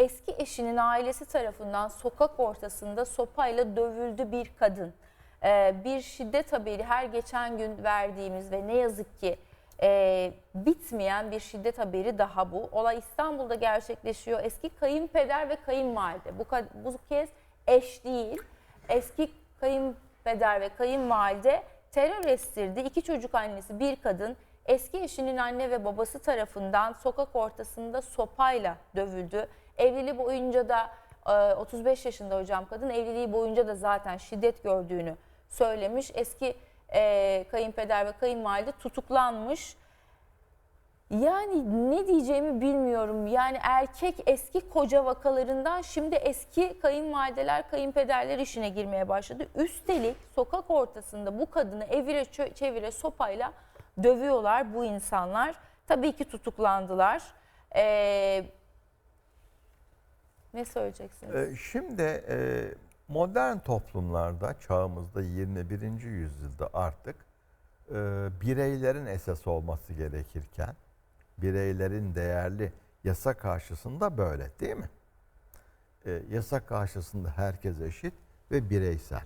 eski eşinin ailesi tarafından sokak ortasında sopayla dövüldü bir kadın. Ee, bir şiddet haberi her geçen gün verdiğimiz ve ne yazık ki e, bitmeyen bir şiddet haberi daha bu. Olay İstanbul'da gerçekleşiyor. Eski kayınpeder ve kayınvalide. Bu, bu kez eş değil. Eski kayınpeder ve kayınvalide terör estirdi. İki çocuk annesi bir kadın eski eşinin anne ve babası tarafından sokak ortasında sopayla dövüldü. Evliliği boyunca da e, 35 yaşında hocam kadın evliliği boyunca da zaten şiddet gördüğünü söylemiş. Eski e, kayınpeder ve kayınvalide tutuklanmış. Yani ne diyeceğimi bilmiyorum. Yani erkek eski koca vakalarından şimdi eski kayınvalideler, kayınpederler işine girmeye başladı. Üstelik sokak ortasında bu kadını evire çevire sopayla dövüyorlar bu insanlar. Tabii ki tutuklandılar. Ee, ne söyleyeceksiniz? Ee, Şimdi e, modern toplumlarda çağımızda 21. yüzyılda artık e, bireylerin esas olması gerekirken bireylerin değerli yasa karşısında böyle değil mi? E, Yasa karşısında herkes eşit ve bireysel.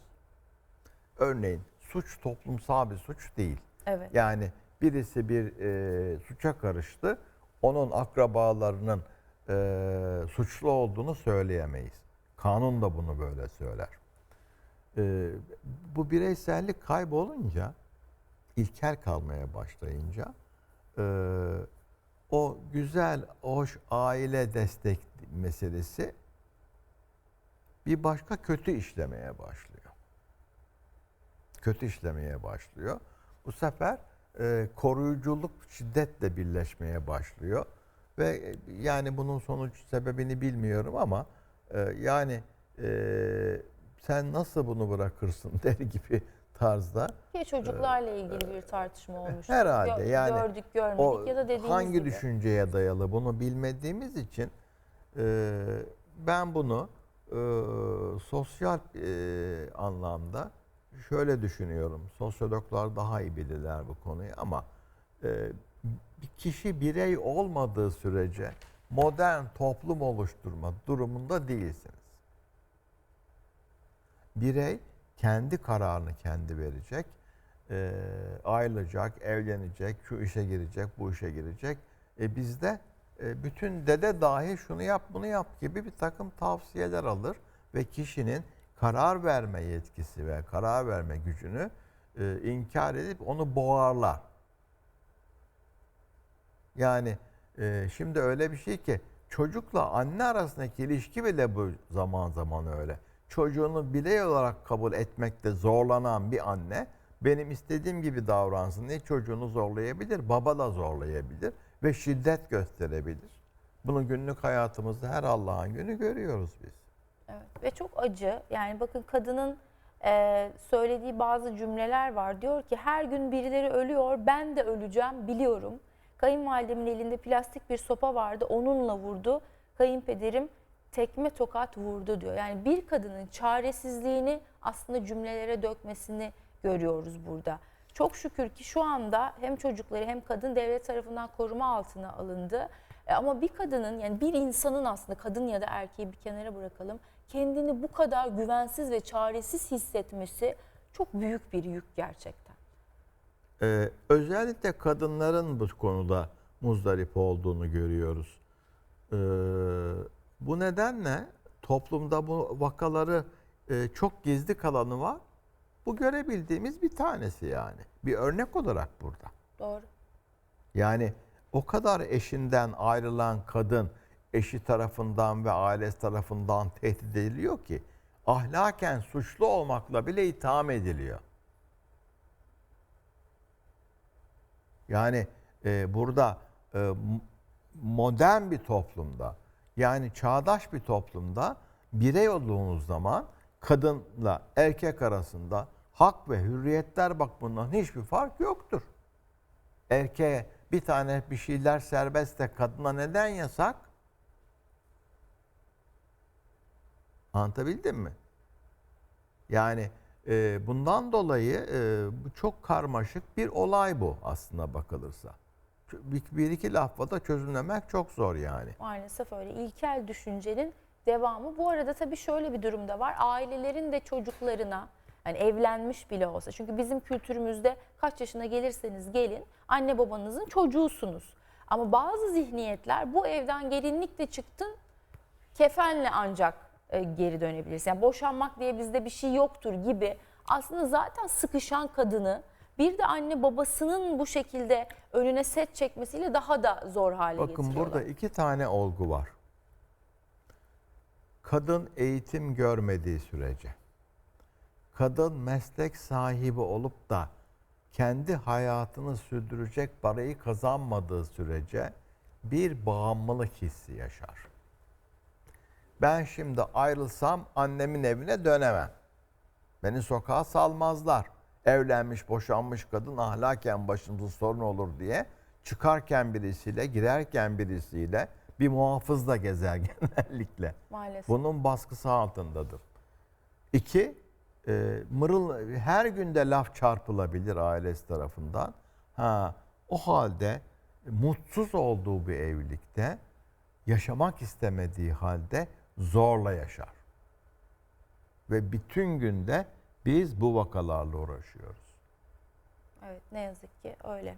Örneğin suç toplumsal bir suç değil. Evet. Yani birisi bir e, suça karıştı, onun akrabalarının e, suçlu olduğunu söyleyemeyiz. Kanun da bunu böyle söyler. E, bu bireysellik kaybolunca, ilkel kalmaya başlayınca, e, o güzel, hoş aile destek meselesi bir başka kötü işlemeye başlıyor kötü işlemeye başlıyor. Bu sefer e, koruyuculuk şiddetle birleşmeye başlıyor ve e, yani bunun sonuç sebebini bilmiyorum ama e, yani e, sen nasıl bunu bırakırsın der gibi tarzda Ya çocuklarla ilgili bir tartışma olmuş. herhalde yani Gördük görmedik o ya da dediğiniz hangi gibi. düşünceye dayalı bunu bilmediğimiz için e, ben bunu e, sosyal e, anlamda şöyle düşünüyorum. Sosyologlar daha iyi bilirler bu konuyu ama e, kişi birey olmadığı sürece modern toplum oluşturma durumunda değilsiniz. Birey kendi kararını kendi verecek. E, ayrılacak, evlenecek, şu işe girecek, bu işe girecek. E, bizde e, bütün dede dahi şunu yap, bunu yap gibi bir takım tavsiyeler alır ve kişinin karar verme yetkisi ve karar verme gücünü e, inkar edip onu boğarlar. Yani e, şimdi öyle bir şey ki çocukla anne arasındaki ilişki bile bu zaman zaman öyle. Çocuğunu birey olarak kabul etmekte zorlanan bir anne benim istediğim gibi davransın diye çocuğunu zorlayabilir, baba da zorlayabilir ve şiddet gösterebilir. Bunu günlük hayatımızda her Allah'ın günü görüyoruz biz. Evet. Ve çok acı. Yani bakın kadının e, söylediği bazı cümleler var. Diyor ki her gün birileri ölüyor, ben de öleceğim biliyorum. Kayınvalidemin elinde plastik bir sopa vardı, onunla vurdu. Kayınpederim tekme tokat vurdu diyor. Yani bir kadının çaresizliğini aslında cümlelere dökmesini görüyoruz burada. Çok şükür ki şu anda hem çocukları hem kadın devlet tarafından koruma altına alındı. E, Ama bir kadının yani bir insanın aslında kadın ya da erkeği bir kenara bırakalım kendini bu kadar güvensiz ve çaresiz hissetmesi çok büyük bir yük gerçekten. Ee, özellikle kadınların bu konuda muzdarip olduğunu görüyoruz. Ee, bu nedenle toplumda bu vakaları e, çok gizli kalanı var. Bu görebildiğimiz bir tanesi yani. Bir örnek olarak burada. Doğru. Yani o kadar eşinden ayrılan kadın eşi tarafından ve ailesi tarafından tehdit ediliyor ki ahlaken suçlu olmakla bile itham ediliyor. Yani e, burada e, modern bir toplumda yani çağdaş bir toplumda birey olduğunuz zaman kadınla erkek arasında hak ve hürriyetler bakımından hiçbir fark yoktur. Erkeğe bir tane bir şeyler serbest de kadına neden yasak? Anlatabildim mi? Yani e, bundan dolayı e, bu çok karmaşık bir olay bu aslında bakılırsa. bir, bir iki lafla da çözümlemek çok zor yani. Maalesef öyle. İlkel düşüncenin devamı. Bu arada tabii şöyle bir durum da var. Ailelerin de çocuklarına yani evlenmiş bile olsa. Çünkü bizim kültürümüzde kaç yaşına gelirseniz gelin anne babanızın çocuğusunuz. Ama bazı zihniyetler bu evden gelinlikle çıktın kefenle ancak e, geri dönebilirsin. Yani boşanmak diye bizde bir şey yoktur gibi aslında zaten sıkışan kadını bir de anne babasının bu şekilde önüne set çekmesiyle daha da zor hale Bakın getiriyorlar. burada iki tane olgu var. Kadın eğitim görmediği sürece, kadın meslek sahibi olup da kendi hayatını sürdürecek parayı kazanmadığı sürece bir bağımlılık hissi yaşar. Ben şimdi ayrılsam annemin evine dönemem. Beni sokağa salmazlar. Evlenmiş, boşanmış kadın ahlaken başımıza sorun olur diye çıkarken birisiyle, girerken birisiyle bir muhafızla gezer genellikle. Maalesef. Bunun baskısı altındadır. İki, e, mırıl, her günde laf çarpılabilir ailesi tarafından. Ha, o halde mutsuz olduğu bir evlilikte yaşamak istemediği halde zorla yaşar. Ve bütün günde biz bu vakalarla uğraşıyoruz. Evet ne yazık ki öyle.